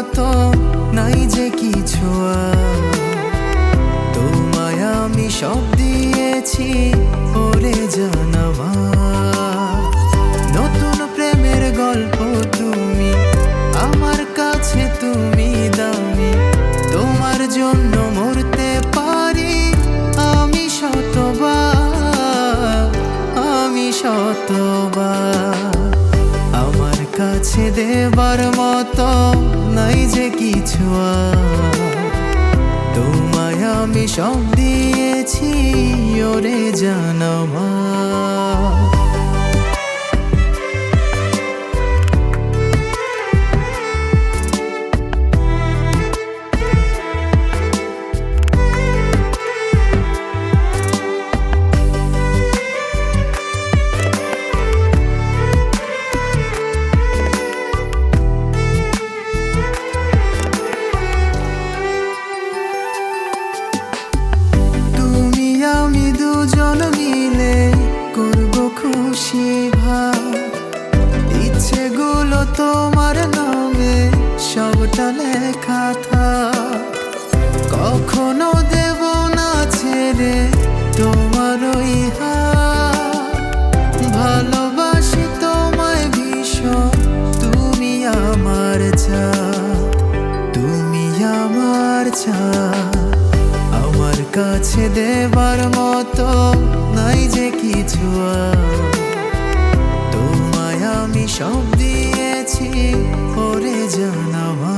মতো নাই যে কিছু তোমায় আমি সব দিয়েছি ওরে জানাবা নতুন প্রেমের গল্প তুমি, আমার কাছে তুমি দামি। তোমার জন্য মরতে পারি আমি শতবা আমি শতবা আমার কাছে দেবার মতো কিছু আর। তোমায় আমি সব দিয়েছি ওরে জানামা তোমার নামে সবটা লেখা থাক। কখনো দেব না ছেড়ে তোমার ওই ভালোবাসি তোমায় ভীষণ, তুমি আমার চা তুমি আমার চা আমার কাছে দেবার মতো নাই যে কিছু। তোমায় আমি সব দিয়েছি ওরে জানামা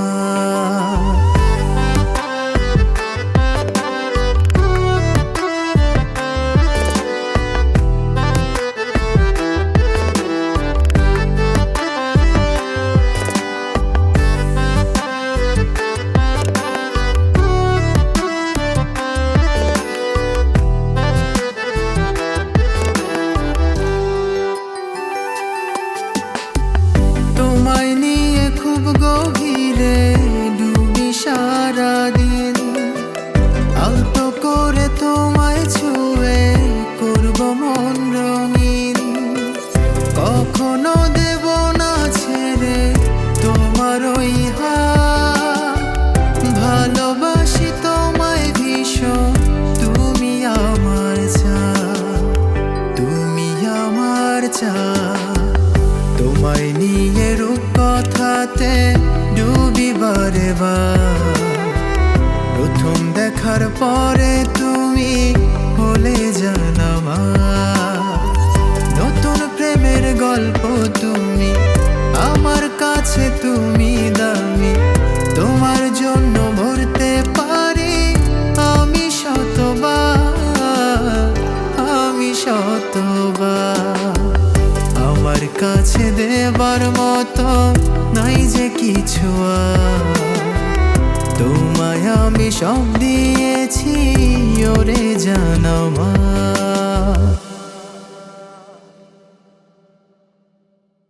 দেবার মতো নাই যে কিছু। তোমায় আমি সব দিয়েছি ওরে জানামা